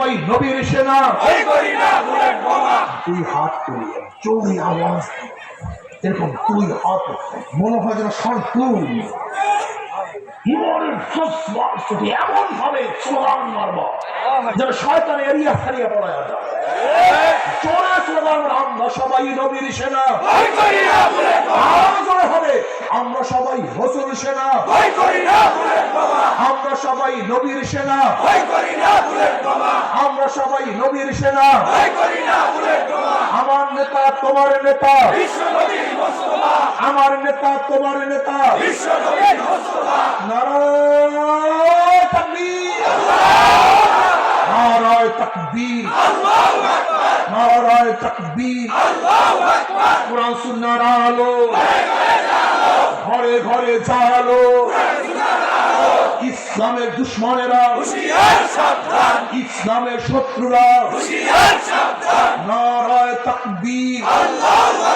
সবাই নবীর সেনা। তুই হাত তুলি চৌরি আওয়াজ এরকম তুই হাত মনে হয় যেন সন্তুল ইমানের এমন ভাবে স্লোগান মারব যেন শয়তান এরিয়া হারিয়ে পড়া। যায় জোরে স্লোগান আমরা সবাই নবীর সেনা। জোরে হবে আমরা সবাই রসুল সেনা ভয় করি না বুলেট বোমা আমরা সবাই নবীর সেনা। ভয় করি না বুলেট বোমা। আমরা সবাই নবীর সেনা। ভয় করি না বুলেট বোমা। আমার নেতা তোমার নেতা। বিশ্ব নবীর মোস্তফা। আমার নেতা তোমার নেতা। বিশ্ব নবীর মোস্তফা। নারায় তাকবীর। নারায় তাকবীর। আল্লাহু আকবার। নারায় তাকবীর। আল্লাহু আকবার। কোরআন সুন্নাহর আলো। ঘরে ঘরে জালো ইসলামের দুশ্মনেরা হুশিয়ার সাবধান। ইসলামের শত্রুরা হুশিয়ার সাবধান। নারায় তাকবীর। আল্লাহু